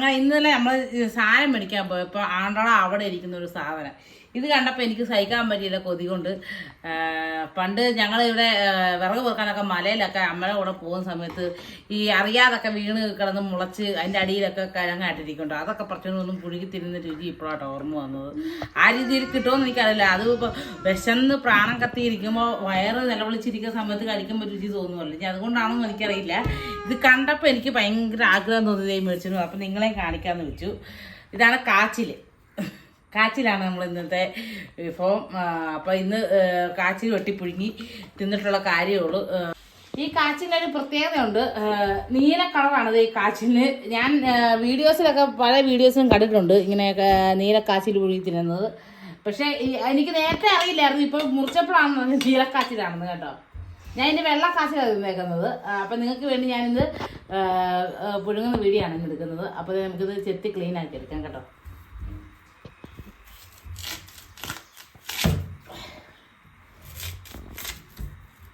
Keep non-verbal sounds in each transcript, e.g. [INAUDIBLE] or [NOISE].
അങ്ങനെ ഇന്നലെ നമ്മൾ സാധനം മേടിക്കാൻ പോയപ്പോൾ ആണ്ടോള അവിടെ ഇരിക്കുന്ന ഒരു സാധനം. ഇത് കണ്ടപ്പോൾ എനിക്ക് സഹിക്കാൻ പറ്റിയില്ല കൊതി കൊണ്ട്. പണ്ട് ഞങ്ങളിവിടെ വിറക് പെറുക്കാനൊക്കെ മലയിലൊക്കെ അമ്മയുടെ കൂടെ പോകുന്ന സമയത്ത് ഈ അറിയാതൊക്കെ വീണ് കിടന്ന് മുളച്ച് അതിന്റെ അടിയിലൊക്കെ കിഴങ്ങായിട്ടിരിക്കുന്നുണ്ട് അതൊക്കെ കുറച്ചൊന്നും പുഴുകി തിരുന്ന രുചി ഇപ്പോഴാട്ടോ ഓർമ്മ വന്നത്. ആ രീതിയിൽ കിട്ടുമെന്ന് എനിക്കറിയില്ല. അത് ഇപ്പോൾ വിശന്ന് പ്രാണം കത്തിയിരിക്കുമ്പോൾ വയറ് നിലവിളിച്ചിരിക്കുന്ന സമയത്ത് കഴിക്കുമ്പോൾ രുചി തോന്നുമല്ലോ ഇനി അതുകൊണ്ടാണെന്ന് എനിക്കറിയില്ല. ഇത് കണ്ടപ്പോൾ എനിക്ക് ഭയങ്കര ആഗ്രഹം തോന്നിയതായി മേടിച്ചു അപ്പം നിങ്ങളെയും കാണിക്കാമെന്ന് വെച്ചു. ഇതാണ് കാച്ചിൽ കാച്ചിലാണ് നമ്മൾ ഇന്നത്തെ വിഭവം അപ്പോൾ ഇന്ന് കാച്ചിൽ വെട്ടിപ്പുഴുങ്ങി തിന്നിട്ടുള്ള കാര്യമുള്ളൂ ഈ ഈ ഒരു പ്രത്യേകതയുണ്ട്. നീല കളറാണ് ഈ കാച്ചിന് ഞാൻ വീഡിയോസിലൊക്കെ പല വീഡിയോസിലും കണ്ടിട്ടുണ്ട് ഇങ്ങനെ നീല കാച്ചിൽ പുഴുങ്ങി തിന്നുന്നത്. പക്ഷേ എനിക്ക് നേരത്തെ അറിയില്ലായിരുന്നു. ഇപ്പോൾ മുറിച്ചപ്പോഴാണ് പറഞ്ഞത് നീലക്കാച്ചിലാണെന്ന് കേട്ടോ. ഞാൻ ഇതിന്റെ വെള്ളക്കാച്ചിലാണ് തിന്നേക്കുന്നത്. അപ്പം നിങ്ങൾക്ക് വേണ്ടി ഞാനിത് പുഴുങ്ങുന്ന വീഡിയോ ആണ് ഇന്ന് എടുക്കുന്നത്. അപ്പോൾ നമുക്കിത് ചെത്തി ക്ലീൻ ആക്കി എടുക്കാം കേട്ടോ.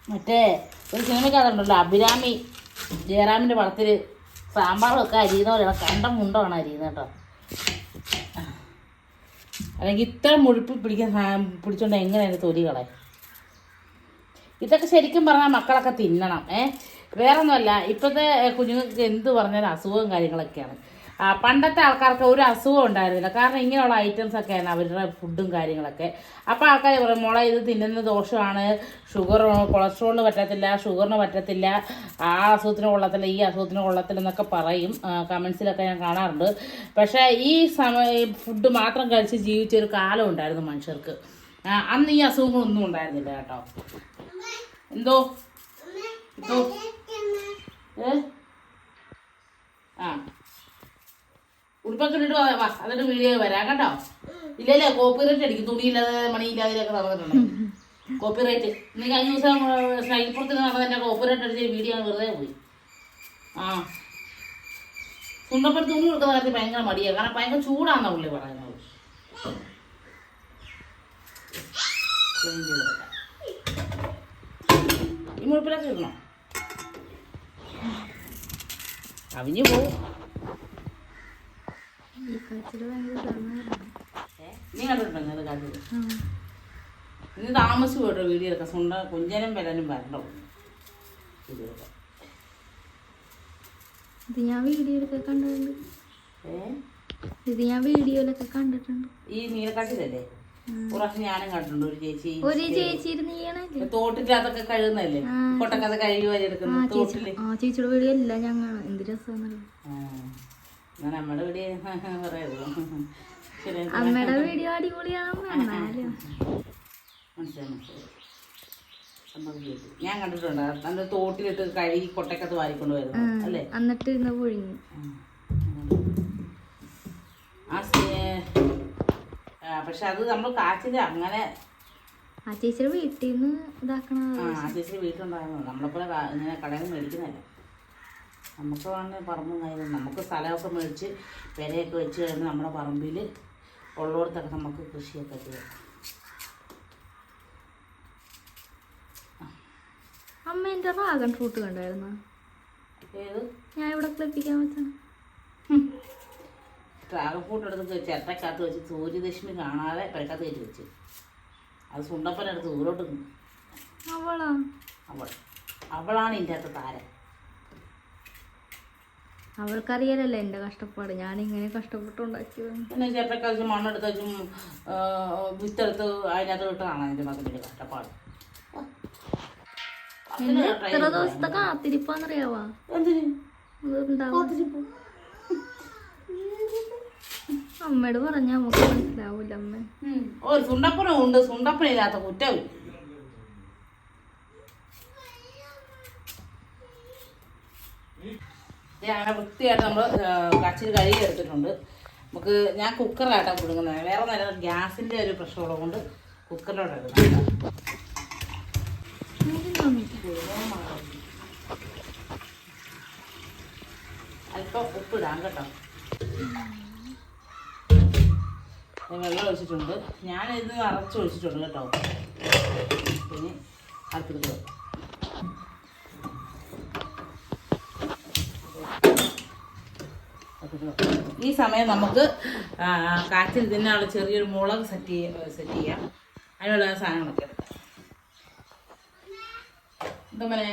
മറ്റേ ഒരു സിനിമയ്ക്കകത്തുണ്ടല്ലോ അഭിരാമി ജയറാമിന്റെ പടത്തിൽ സാമ്പാറൊക്കെ അരിയുന്ന പോലെയാണ് കണ്ട മുണ്ടാണ് അരിയുന്നത് കേട്ടോ. അല്ലെങ്കിൽ ഇത്ര മുഴുപ്പ് പിടിക്കുന്ന സാ- പിടിച്ചോണ്ട് എങ്ങനെയാണ് തൊലി കളയും? ഇതൊക്കെ ശരിക്കും പറഞ്ഞാൽ മക്കളൊക്കെ തിന്നണം ഏ? വേറൊന്നുമല്ല ഇപ്പോഴത്തെ കുഞ്ഞുങ്ങൾക്ക് എന്ത് പറഞ്ഞാലും അസുഖവും കാര്യങ്ങളൊക്കെയാണ്. പണ്ടത്തെ ആൾക്കാർക്ക് ഒരു അസുഖം ഉണ്ടായിരുന്നില്ല. കാരണം ഇങ്ങനെയുള്ള ഐറ്റംസ് ഒക്കെയാണ് അവരുടെ ഫുഡും കാര്യങ്ങളൊക്കെ. അപ്പോൾ ആൾക്കാർ പറയും മോളെ ഇത് തിന്നുന്ന ദോഷമാണ്. ഷുഗർ കൊളസ്ട്രോളിന് പറ്റത്തില്ല ഷുഗറിന് പറ്റത്തില്ല. ആ അസുഖത്തിന് കൊള്ളത്തില്ല ഈ അസുഖത്തിന് കൊള്ളത്തില്ല എന്നൊക്കെ പറയും. കമൻസിലൊക്കെ ഞാൻ കാണാറുണ്ട്. പക്ഷേ ഈ സമയം ഫുഡ് മാത്രം കഴിച്ച് ജീവിച്ച ഒരു കാലം ഉണ്ടായിരുന്നു മനുഷ്യർക്ക്. അന്ന് ഈ അസുഖങ്ങളൊന്നും ഉണ്ടായിരുന്നില്ല കേട്ടോ. എന്തോ? എന്തോ? ഏ? ആ. ഉടുപ്പൊക്കെ ഇട്ടിട്ട് വാ അതിന്റെ വീഡിയോ വരാം കേട്ടോ. ഇല്ലല്ലേ കോപ്പി റേറ്റ് അടിക്കും തുണിയില്ലാതെ മണിയില്ലാതെയൊക്കെ നടന്നിട്ടുണ്ട് കോപ്പിറൈറ്റ് നീ കഴിഞ്ഞ ദിവസം സ്നൈപ്പുറത്തിൽ നടന്നതിന്റെ കോപ്പിറൈറ്റ് അടിച്ച വീഡിയോ വെറുതെ പോയി. ആ. തുണ്ടപ്പുറത്ത് തുണി കൊടുക്കുന്ന കാര്യത്തിൽ ഭയങ്കര മടിയാണ് കാരണം ഭയങ്കര ചൂടാന്നാ പുള്ളി പറയുന്നത്. ഈ മുഴുപ്പിലൊക്കെ ഇടണം? അവിഞ്ഞു പോവും. ഏ? നീ കണ്ടിട്ടുണ്ടോ ഇങ്ങനത്തെ കാര്യം ഇനി താമസിച്ചു പോയിട്ടോ വീഡിയോ എടുക്കാം സ്വന്തം കുഞ്ചനും വരാനും വരണ്ടോ ഇത് ഞാൻ വീഡിയോയിലൊക്കെ കണ്ടിട്ടുണ്ട് ഇത് ഞാൻ വീഡിയോയിലൊക്കെ കണ്ടിട്ടുണ്ട് ഈ നീലക്കാട്ടിലല്ലേ കുറച്ച് ഞാനും കണ്ടിട്ടുണ്ട് ഒരു ചേച്ചി ഒരു ചേച്ചി ഇരുന്ന് തോട്ടിലതൊക്കെ കഴുകുന്നല്ലേ കൊട്ടക്കഥ കഴുകി വരെ എടുക്കുന്ന ചേച്ചി തോട്ടിൽ ആ ചേച്ചിയുടെ വീഡിയോ എല്ലാം കാണാം എന്ത്. എന്നാ നമ്മുടെ വീഡിയോ [LAUGHS] പറയുള്ളൂ. അമ്മയുടെ വീഡിയോ അടിപൊളിയാണെന്ന് മനസ്സിലായി മനസ്സിലായി. ഞാൻ കണ്ടിട്ടുണ്ട്. നല്ല തോട്ടിലിട്ട് കഴുകി കൊട്ടക്കത്ത് വാരിക്കൊണ്ട് വരുന്നു അല്ലേ? എന്നിട്ട് ഇരുന്ന് പൊഴിഞ്ഞു. ആ പക്ഷെ അത് നമ്മൾ കാച്ചിൽ അങ്ങനെ ആ ചേച്ചിയുടെ വീട്ടിൽ നിന്ന് ഇതാക്കണ ആ ചേച്ചിയുടെ ചേച്ചി വീട്ടിലുണ്ടായിരുന്നു. നമ്മളെപ്പോലെ ഇങ്ങനെ കടയിൽ നിന്ന് മേടിക്കുന്നതല്ല. നമുക്ക് വേണമെങ്കിൽ പറമ്പ് കാര്യം നമുക്ക് സ്ഥലമൊക്കെ മേടിച്ച് പെരയൊക്കെ വെച്ച് കഴിഞ്ഞാൽ നമ്മുടെ പറമ്പിൽ ഉള്ളിടത്തൊക്കെ നമുക്ക് കൃഷിയൊക്കെ ചെയ്യാം. അമ്മ എന്റെ റാഗൺ ഫ്രൂട്ട് കണ്ടായിരുന്നു? ഏത്? ഞാൻ ഇവിടെ ക്ലിപ്പിക്കാൻ പറ്റുന്നു ഡ്രാഗൺ ഫ്രൂട്ട് എടുത്ത് ചിരട്ടക്കകത്ത് വെച്ച് സൂര്യരശ്മി കാണാതെ പെരക്കകത്ത് കയറ്റി വെച്ച്. അത് സുണ്ടപ്പനെടുത്ത് ദൂരോട്ട് നിന്നു. അവളാ? അവൾ. അവളാണ് ഇതിന്റെ അകത്ത് താരം. അവൾക്കറിയാലല്ലോ എന്റെ കഷ്ടപ്പാട്. ഞാൻ ഇങ്ങനെ കഷ്ടപ്പെട്ടുണ്ടാക്കിയത് ചിരട്ടക്കകത്ത് വെച്ച് മണ്ണെടുത്ത് വെച്ചും വിത്തെടുത്ത് അതിനകത്ത് വിട്ടതാണ് അതിന്റെ മകന്റെ കഷ്ടപ്പാട്. എത്ര ദിവസത്തെ കാത്തിരിപ്പാന്നറിയാവാ? അമ്മയോട് പറഞ്ഞാ നമുക്ക് മനസ്സിലാവൂല അമ്മ. ഒരു സുണ്ടപ്പനും ഉണ്ട് സുണ്ടപ്പനില്ലാത്ത കുറ്റവും അങ്ങനെ വൃത്തിയായിട്ട് നമ്മൾ കച്ചിൽ കഴുകി എടുത്തിട്ടുണ്ട്. നമുക്ക് ഞാൻ കുക്കറിലാട്ടാണ് കൊടുക്കുന്നത് വേറെ നല്ല ഗ്യാസിന്റെ ഒരു പ്രശ്നമുള്ളത് കൊണ്ട് കുക്കറിലോട്ട് അല്പം ഉപ്പിടാം കേട്ടോ. ഞാൻ വെള്ളം ഒഴിച്ചിട്ടുണ്ട്. ഞാനിത് ഒഴിച്ചിട്ടുണ്ട് കേട്ടോ. പിന്നെ അടുത്തെടുത്ത് വെക്കാം. ഈ സമയം നമുക്ക് കാച്ചിൽ തിന്നാനുള്ള ചെറിയൊരു മുളക് സെറ്റ് ചെയ്യാം സെറ്റ് ചെയ്യാം. അതിനുള്ള സാധനങ്ങളൊക്കെ എടുക്കാം. എന്താ മനെ?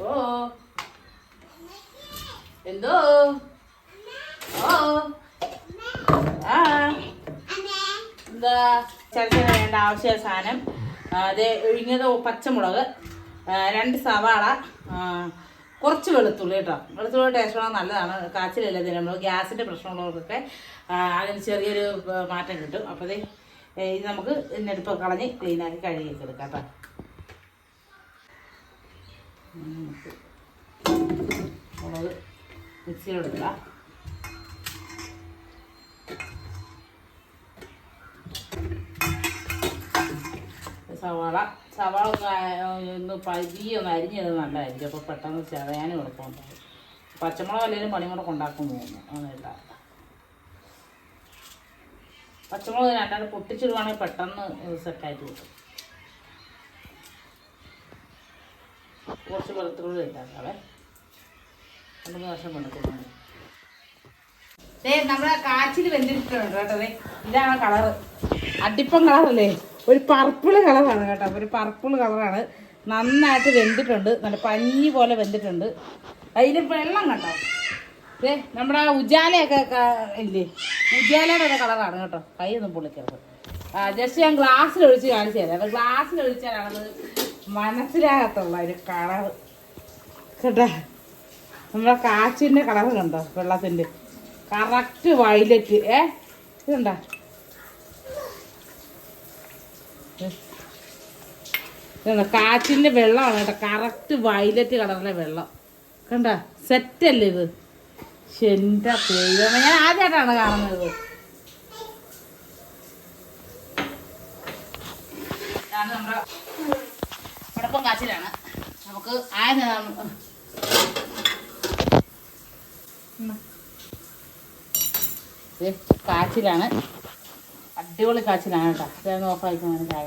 ഓ എന്തോ? ഓ ആ. എന്താ? ചരക്കിന് വേണ്ട ആവശ്യ സാധനം. അതെ ഒഴിഞ്ഞത് പച്ചമുളക്. രണ്ട് സവാള കുറച്ച് വെളുത്തുള്ളി കേട്ടോ. വെളുത്തുള്ളി ടേസ്റ്റ് നല്ലതാണ്. കാച്ചിലല്ല നമ്മൾ ഗ്യാസിന്റെ പ്രശ്നമുള്ളവർക്കൊക്കെ അതിന് ചെറിയൊരു മാറ്റം കിട്ടും. അപ്പോൾ ഇത് നമുക്ക് ഇന്നെടുപ്പ് കളഞ്ഞ് ക്ലീനാക്കി കഴുകിയൊക്കെ എടുക്കാം കേട്ടോ. മുളക് മിക്സിയിലെടുക്കുക സവാള സവാള ഒന്ന് പഴുകി ഒന്ന് അരിഞ്ഞത് നല്ലതായിരിക്കും. അപ്പോൾ പെട്ടെന്ന് ചതയാനും എളുപ്പമുണ്ടാവും പച്ചമുളക് അല്ലെങ്കിൽ പണിമുളക് ഉണ്ടാക്കും തോന്നുന്നു. ഒന്നുമില്ല പച്ചമുളക് രണ്ടാണ്ട് പൊട്ടിച്ചിടുവാണെങ്കിൽ പെട്ടെന്ന് സെറ്റായിട്ട് കിട്ടും. കുറച്ച് വെളുത്തുള്ളി ഇട്ടാക്കാവേ. രണ്ട് മൂന്ന് വർഷം വെളുത്തുള്ളി ദേ നമ്മുടെ കാച്ചിൽ വെന്തിട്ടുണ്ട് കേട്ടോ ഇതാണ് കളറ്. അടിപ്പം കളറല്ലേ? ഒരു പർപ്പിൾ കളറാണ് കേട്ടോ. ഒരു പർപ്പിൾ കളറാണ് നന്നായിട്ട് വെന്തിട്ടുണ്ട്. നല്ല പഞ്ഞി പോലെ വെന്തിട്ടുണ്ട്. അതിൽ വെള്ളം കേട്ടോ ഏ നമ്മുടെ ഉജാലയൊക്കെ ഇല്ലേ? ഉജാലയുടെ കളറാണ് കേട്ടോ. കൈ ഒന്നും പൊളിക്കരുത്. ജസ്റ്റ് ഞാൻ ഗ്ലാസ്സിൽ ഒഴിച്ച് കാണിച്ചു തരാം. അപ്പം ഗ്ലാസ്സിൽ ഒഴിച്ചാലാണത് മനസ്സിലാകത്തുള്ള ഒരു കളർ കേട്ടോ? നമ്മുടെ കാച്ചിന്റെ കളർ കണ്ടോ? വെള്ളത്തിന്റെ കറക്റ്റ് വയലറ്റ് ഏ? ഇതുണ്ടോ ഇതുണ്ടോ കാച്ചിന്റെ വെള്ളമാണ് കേട്ടോ. കറക്റ്റ് വയലറ്റ് കളറിലെ വെള്ളം. കണ്ട? സെറ്റല്ലേ ഇത്? എന്റെ ദൈവമേ ഞാൻ ആദ്യമായിട്ടാണ് കാണുന്നത് ഇതാണ് കാച്ചിലാണ്. നമുക്ക് ആയ കാച്ചിലാണ്. അടിപൊളി കാച്ചിലാണ് കേട്ടോ ഇതൊന്ന് ഓഫായിക്കാൻ ചായ.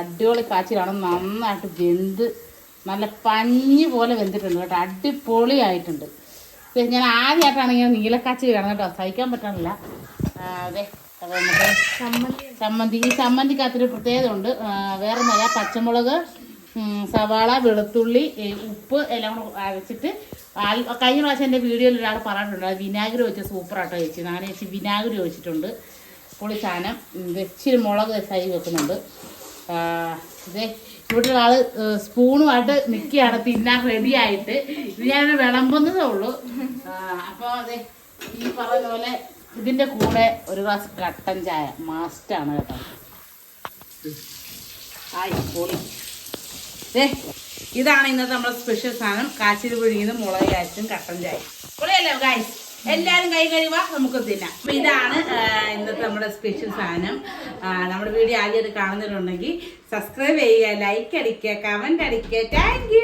അടിപൊളി കാച്ചിലാണ്. നന്നായിട്ട് വെന്ത് നല്ല പഞ്ഞി പോലെ വെന്തിട്ടുണ്ട് കേട്ടോ. അടിപൊളിയായിട്ടുണ്ട്. ആയിട്ടുണ്ട് ഞാൻ ആദ്യമായിട്ടാണ് ഇങ്ങനെ നീലക്കാച്ചിൽ കാണുന്നത് കേട്ടോ സഹിക്കാൻ പറ്റണില്ല ആ, അതെ അത് നമുക്ക് ചമ്മന്തി. ഈ ചമ്മന്തിക്കകത്തൊരു പ്രത്യേകത ഉണ്ട് വേറെ നല്ല പച്ചമുളക് സവാള വെളുത്തുള്ളി ഉപ്പ് എല്ലാം കൂടെ അരച്ചിട്ട് കഴിഞ്ഞ പ്രാവശ്യം എന്റെ വീഡിയോയിൽ ഒരാൾ പറഞ്ഞിട്ടുണ്ട്. അത് വിനാഗിരി വെച്ച് സൂപ്പറാട്ടോ ചേച്ചി. ഞാൻ ചേച്ചി വിനാഗിരി ഒഴിച്ചിട്ടുണ്ട്. പൊളി സാധനം ഇച്ചിരി മുളക് കൈ വെക്കുന്നുണ്ട്. ഇത് ഇതേ ഇവിടെ ആൾ സ്പൂണുമായിട്ട് നിൽക്കുകയാണ് തിന്നാൻ റെഡി ആയിട്ട്. ഇത് ഞാൻ വിളമ്പുന്നതേ ഉള്ളൂ. അപ്പോൾ അതെ ഈ പറഞ്ഞ പോലെ ഇതിന്റെ കൂടെ ഒരു ഗ്ലാസ് കട്ടൻ ചായ മാസ്റ്റാണ് കേട്ടോ. ആയി പൊളി. ഏ ഇതാണ് ഇന്നത്തെ നമ്മുടെ സ്പെഷ്യൽ സാധനം. കാച്ചിൽ പുഴുങ്ങിയതും മുളക് കാച്ചും കട്ടൻ ചായ പൊളിയല്ലേ ഗായ്സ് എല്ലാവരും കൈ കഴിവാ നമുക്ക് തിന്നാം. ഇതാണ് ഇന്നത്തെ നമ്മുടെ സ്പെഷ്യൽ സാധനം. നമ്മുടെ വീഡിയോ ആദ്യമായിട്ട് കാണുന്നവരുണ്ടെങ്കിൽ സബ്സ്ക്രൈബ് ചെയ്യുക ലൈക്ക് അടിക്കുക കമന്റ് അടിക്കുക. താങ്ക്